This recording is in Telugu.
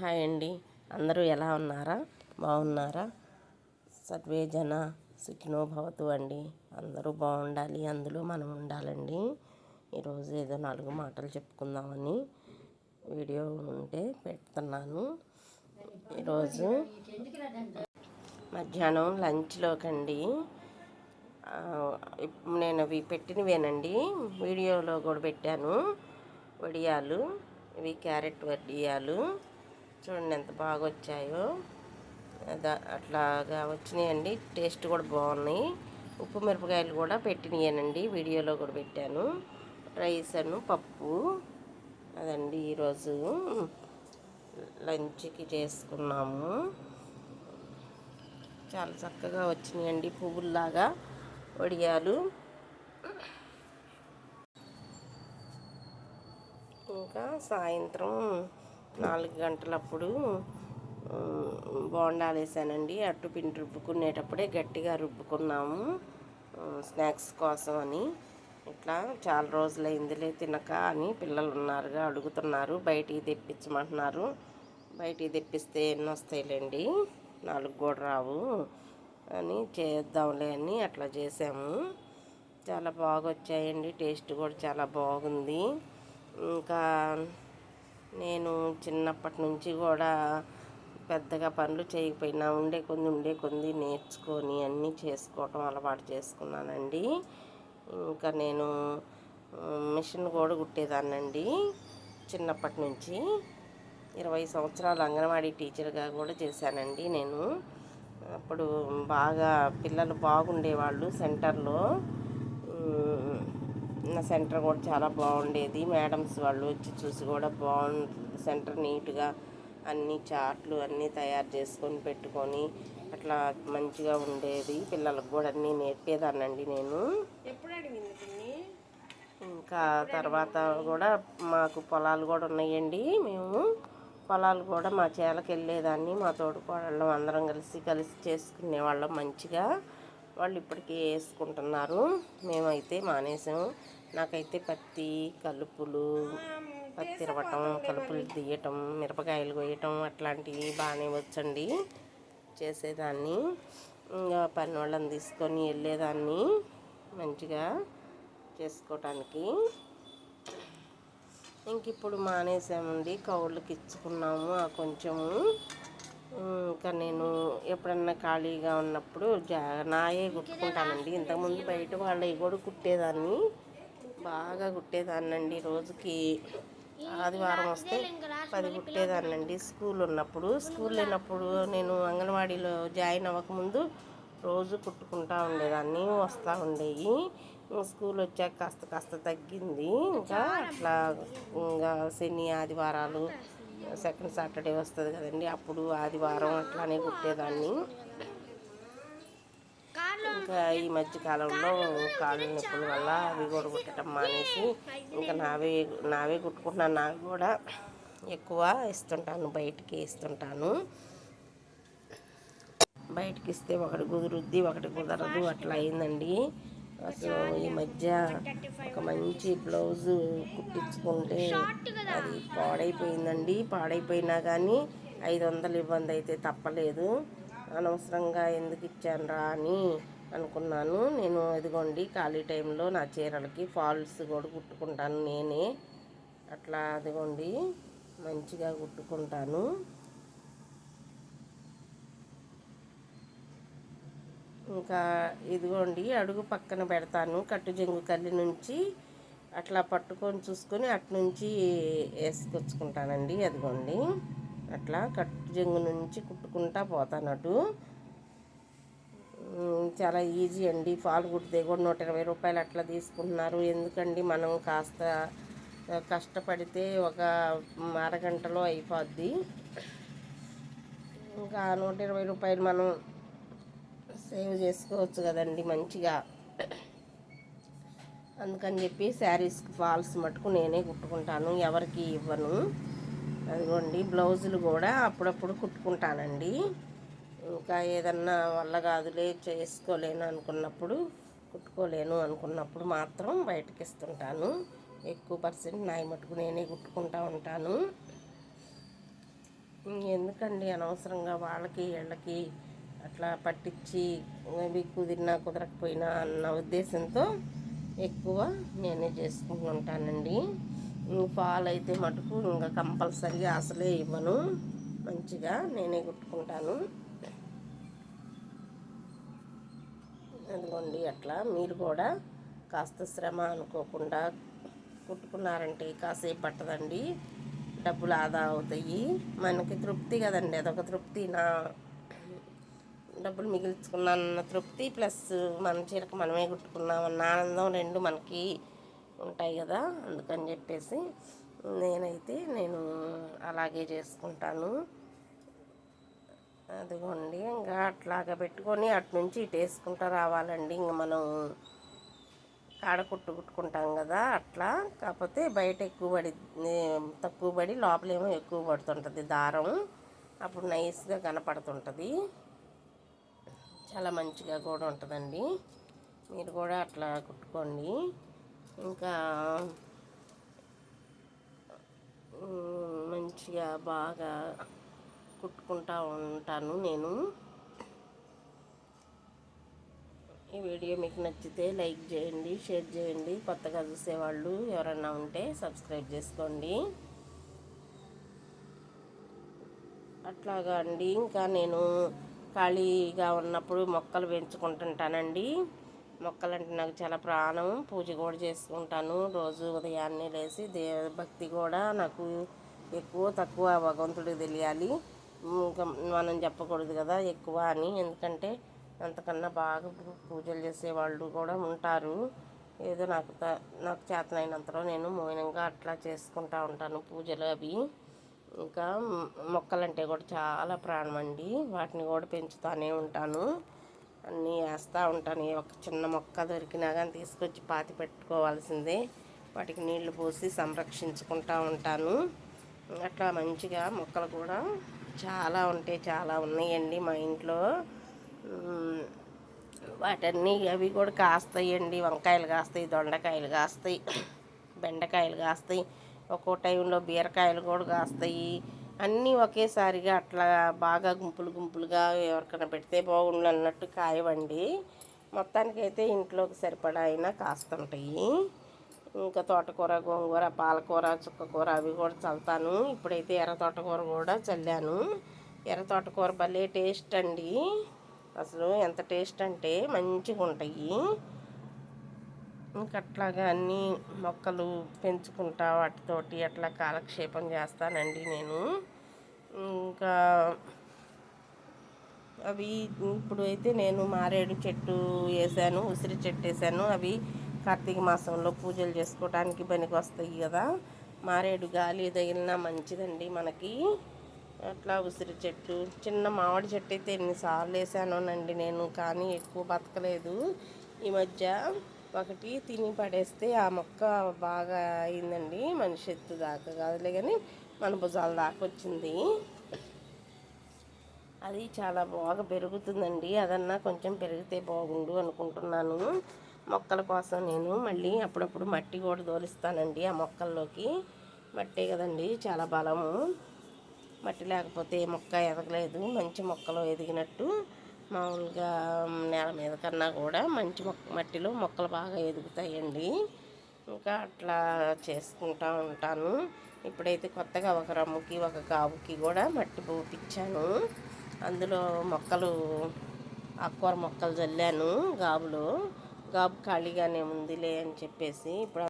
హాయ్ అండి. అందరూ ఎలా ఉన్నారా? బాగున్నారా? సర్వే జన సుఖినో భవతు అండి. అందరూ బాగుండాలి అందులో మనం ఉండాలండి. ఈరోజు ఏదో నాలుగు మాటలు చెప్పుకుందామని వీడియో ఉంటే పెడుతున్నాను. ఈరోజు మధ్యాహ్నం లంచ్లోకండి. ఆ, నేను అవి పెట్టినవేనండి. వీడియోలో కూడా పెట్టాను. వడియాలు ఇవి క్యారెట్ వడియాలు చూడండి ఎంత బాగా వచ్చాయో అట్లాగా వచ్చినాయండి. టేస్ట్ కూడా బాగున్నాయి. ఉప్పు మిరపకాయలు కూడా పెట్టినాయనండి. వీడియోలో కూడా పెట్టాను. రైస్ అను పప్పు అదండి ఈరోజు లంచ్కి చేసుకున్నాము. చాలా చక్కగా వచ్చినాయండి పువ్వుల్లాగా వడియాలు. ఇంకా సాయంత్రం నాలుగు గంటలప్పుడు ఉమ్, బోండాలు వేసానండి అట్టు పిండి రుబ్బుకునేటప్పుడే గట్టిగా రుబ్బుకున్నాము స్నాక్స్ కోసం అని ఇట్లా చాలా రోజులైందిలే తినక అని పిల్లలు ఉన్నారుగా అడుగుతున్నారు బయటికి తెప్పించమంటున్నారు. బయటికి తెప్పిస్తే ఎన్ని వస్తాయిలేండి నాలుగు కూడా రావు అని చేద్దాంలే అని అట్లా చేసాము. చాలా బాగా వచ్చాయండి టేస్ట్ కూడా చాలా బాగుంది. ఇంకా నేను చిన్నప్పటి నుంచి కూడా పెద్దగా పనులు చేయకపోయినా ఉండే కొన్ని ఉండే కొన్ని నేర్చుకొని అన్నీ చేసుకోవటం అలవాటు చేసుకున్నానండి. ఇంకా నేను మిషన్ కూడా కుట్టేదాన్నండి చిన్నప్పటి నుంచి. ఇరవై సంవత్సరాలు అంగన్వాడీ టీచర్గా కూడా చేశానండి నేను. అప్పుడు బాగా పిల్లలు బాగుండేవాళ్ళు సెంటర్లో. సెంటర్ కూడా చాలా బాగుండేది. మేడమ్స్ వాళ్ళు వచ్చి చూసి కూడా బాగుంది సెంటర్ నీట్గా అన్ని చాట్లు అన్నీ తయారు చేసుకొని పెట్టుకొని అట్లా మంచిగా ఉండేది. పిల్లలకు కూడా అన్నీ నేర్పేదాన్నండి నేను. ఇంకా తర్వాత కూడా మాకు పొలాలు కూడా ఉన్నాయండి. మేము పొలాలు కూడా మా చేలకు వెళ్ళేదాన్ని. మా తోడుకోడళ్ళం అందరం కలిసి కలిసి చేసుకునేవాళ్ళం మంచిగా. వాళ్ళు ఇప్పటికీ వేసుకుంటున్నారు. మేమైతే మానేసాము. నాకైతే పత్తి కలుపులు పత్తి ఇరవటం కలుపులు తీయటం మిరపకాయలు కొయ్యటం అట్లాంటివి బాగానే వచ్చండి. చేసేదాన్ని. ఇంకా పని వాళ్ళని తీసుకొని వెళ్ళేదాన్ని మంచిగా చేసుకోవటానికి ఇంక ఇప్పుడు మానేసామండి. కౌళ్ళకి ఇచ్చుకున్నాము ఆ కొంచెము. ఇంకా నేను ఎప్పుడన్నా ఖాళీగా ఉన్నప్పుడు జా నాయే కుట్టుకుంటానండి ఇంతకుముందు బయట వాళ్ళవి కూడా కుట్టేదాన్ని. బాగా కుట్టేదాన్నండి రోజుకి. ఆదివారం వస్తే పది కుట్టేదాన్నండి స్కూల్ ఉన్నప్పుడు. స్కూల్ లేనప్పుడు నేను అంగన్వాడీలో జాయిన్ అవ్వకముందు రోజు కుట్టుకుంటా ఉండేదాన్ని వస్తూ ఉండేవి స్కూల్ వచ్చాక కాస్త కాస్త తగ్గింది. ఇంకా అట్లా ఇంకా శని ఆదివారాలు సెకండ్ సాటర్డే వస్తుంది కదండి. అప్పుడు ఆదివారం అట్లానే కుట్టేదాన్ని. ఇంకా ఈ మధ్యకాలంలో కాళ్ళు నొప్పుల వల్ల అవి కూడా కుట్టడం మానేసి ఇంకా నావే నావే కుట్టుకుంటున్నాను. నాకు కూడా ఎక్కువ ఇస్తుంటాను బయటికి ఇస్తుంటాను. బయటికి ఇస్తే ఒకటి కుదురుద్ది ఒకటి కుదరదు అట్లా అయిందండి. అసలు ఈ మధ్య ఒక మంచి బ్లౌజు కుట్టించుకుంటే అది పాడైపోయిందండి. పాడైపోయినా కానీ ఐదు వందలు ఇబ్బంది అయితే తప్పలేదు. అనవసరంగా ఎందుకు ఇచ్చానురా అని అనుకున్నాను. నేను ఇదిగోండి ఖాళీ టైంలో నా చీరలకి ఫాల్స్ కూడా కుట్టుకుంటాను నేనే. అట్లా అదిగోండి మంచిగా కుట్టుకుంటాను. ఇంకా ఇదిగోండి అడుగు పక్కన పెడతాను కట్టు జంగు కల్లి నుంచి అట్లా పట్టుకొని చూసుకొని అటు నుంచి వేసుకొచ్చుకుంటానండి అదిగోండి. అట్లా కట్టు జంగు నుంచి కుట్టుకుంటా పోతాను అటు. చాలా ఈజీ అండి. ఫాల్ కుడితే కూడా నూట ఇరవై రూపాయలు అట్లా తీసుకుంటున్నారు. ఎందుకండి? మనం కాస్త కష్టపడితే ఒక అరగంటలో అయిపోద్ది. ఇంకా నూట ఇరవై రూపాయలు మనం సేవ్ చేసుకోవచ్చు కదండి మంచిగా. అందుకని చెప్పి శారీస్కి ఫాల్స్ మటుకు నేనే కుట్టుకుంటాను. ఎవరికి ఇవ్వను. అదిగోండి బ్లౌజులు కూడా అప్పుడప్పుడు కుట్టుకుంటానండి. ఇంకా ఏదన్నా వల్ల కాదులే చేసుకోలేను అనుకున్నప్పుడు కుట్టుకోలేను అనుకున్నప్పుడు మాత్రం బయటకి ఇస్తుంటాను ఎక్కువ పర్సెంట్ నాయి మటుకు నేనే కుట్టుకుంటా ఉంటాను. ఎందుకండి అనవసరంగా వాళ్ళకి వీళ్ళకి అట్లా పట్టించి మేబీ కుదిరినా కుదరకపోయినా అన్న ఉద్దేశంతో ఎక్కువ నేనే చేసుకుంటూ ఉంటానండి. పాలు అయితే మటుకు ఇంకా కంపల్సరిగా అసలే ఇవ్వను. మంచిగా నేనే కుట్టుకుంటాను. అదిగోండి అట్లా. మీరు కూడా కాస్త శ్రమ అనుకోకుండా కుట్టుకున్నారంటే కాసేపు పట్టదండి. డబ్బులు ఆదా అవుతాయి. మనకి తృప్తి కదండి. అదొక తృప్తి. నా డబ్బులు మిగిల్చుకున్నానన్న తృప్తి ప్లస్ మన చీరకు మనమే కుట్టుకున్నామన్న ఆనందం రెండు మనకి ఉంటాయి కదా. అందుకని చెప్పేసి నేనైతే నేను అలాగే చేసుకుంటాను. అదిగోండి ఇంకా అట్లాగా పెట్టుకొని అటు నుంచి ఇటు వేసుకుంటూ రావాలండి. ఇంక మనం కాడ కుట్టు కుట్టుకుంటాం కదా అట్లా. కాకపోతే బయట ఎక్కువ పడి తక్కువ పడి లోపలేమో ఎక్కువ పడుతుంటుంది దారం. అప్పుడు నైస్గా కనపడుతుంటుంది. చాలా మంచిగా కూడా ఉంటుందండి. మీరు కూడా అట్లా కుట్టుకోండి. ఇంకా మంచిగా బాగా కుట్టుకుంటా ఉంటాను నేను. ఈ వీడియో మీకు నచ్చితే లైక్ చేయండి షేర్ చేయండి. కొత్తగా చూసేవాళ్ళు ఎవరన్నా ఉంటే సబ్స్క్రైబ్ చేసుకోండి. అట్లాగా అండి ఇంకా నేను ఖాళీగా ఉన్నప్పుడు మొక్కలు పెంచుకుంటుంటానండి. మొక్కలంటే నాకు చాలా ప్రాణం. పూజ కూడా చేసుకుంటాను. రోజు ఉదయాన్నే లేచి దేవభక్తి కూడా నాకు ఎక్కువ తక్కువ భగవంతుడికి తెలియాలి. మనం చెప్పకూడదు కదా ఎక్కువ అని. ఎందుకంటే అంతకన్నా బాగా పూజలు చేసేవాళ్ళు కూడా ఉంటారు. ఏదో నాకు త- నాకు చేతనైనంతలో నేను మౌనంగా అట్లా చేసుకుంటా ఉంటాను పూజలు అవి. ఇంకా మొక్కలంటే కూడా చాలా ప్రాణం అండి వాటిని కూడా పెంచుతానే ఉంటాను. అన్నీ వేస్తూ ఉంటాను. ఏ ఒక్క చిన్న మొక్క దొరికినా కానీ తీసుకొచ్చి పాతి పెట్టుకోవాల్సిందే. వాటికి నీళ్ళు పోసి సంరక్షించుకుంటూ ఉంటాను. అట్లా మంచిగా మొక్కలు కూడా చాలా ఉంటే చాలా ఉన్నాయండి మా ఇంట్లో. వాటన్నీ అవి కూడా కాస్తాయండి. వంకాయలు కాస్తాయి దొండకాయలు కాస్తాయి బెండకాయలు కాస్తాయి ఒక్కో టైంలో బీరకాయలు కూడా కాస్తాయి. అన్నీ ఒకేసారిగా అట్లా బాగా గుంపులు గుంపులుగా ఎవరికైనా పెడితే బాగుండు అన్నట్టు కాయవండి. మొత్తానికైతే ఇంట్లోకి సరిపడా అయినా కాస్తుంటాయి. ఇంకా తోటకూర గోంగూర పాలకూర చుక్కకూర అవి కూడా చల్లుతాను. ఇప్పుడైతే ఎర్ర తోటకూర కూడా చల్లాను. ఎర్ర తోటకూర భలే టేస్ట్ అండి. అసలు ఎంత టేస్ట్ అంటే మంచిగా ఉంటాయి. ఇంకా అట్లాగా అన్ని మొక్కలు పెంచుకుంటా వాటితోటి అట్లా కాలక్షేపం చేస్తానండి నేను. ఇంకా అవి ఇప్పుడు అయితే నేను మారేడు చెట్టు వేసాను ఉసిరి చెట్టు వేసాను. అవి కార్తీక మాసంలో పూజలు చేసుకోవడానికి పనికి వస్తాయి కదా. మారేడు గాలి తగిలినా మంచిదండి మనకి. అట్లా ఉసిరి చెట్టు చిన్న మామిడి చెట్టు అయితే ఎన్నిసార్లు వేసానోనండి నేను కానీ ఎక్కువ బతకలేదు. ఈ మధ్య ఒకటి తిని పడేస్తే ఆ మొక్క బాగా అయిందండి మనిషి ఎత్తు దాకా కాదులే కానీ మన భుజాల దాకా వచ్చింది. అది చాలా బాగా పెరుగుతుందండి అదన్నా కొంచెం పెరిగితే బాగుండు అనుకుంటున్నాను. మొక్కల కోసం నేను మళ్ళీ అప్పుడప్పుడు మట్టి కూడా దోలిస్తానండి ఆ మొక్కల్లోకి. మట్టే కదండి చాలా బలము. మట్టి లేకపోతే మొక్క ఎదగలేదు. మంచి మొక్కలు ఎదిగినట్టు మామూలుగా నేల మీద కన్నా కూడా మంచి మొక్క మట్టిలో మొక్కలు బాగా ఎదుగుతాయండి. ఇంకా అట్లా చేసుకుంటా ఉంటాను. ఇప్పుడైతే కొత్తగా ఒక రమ్ముకి ఒక గాబుకి కూడా మట్టి పోపించాను అందులో మొక్కలు ఆకుకూర మొక్కలు చల్లాను గాబులో. జాబ్ ఖాళీగానే ఉందిలే అని చెప్పేసి ఇప్పుడు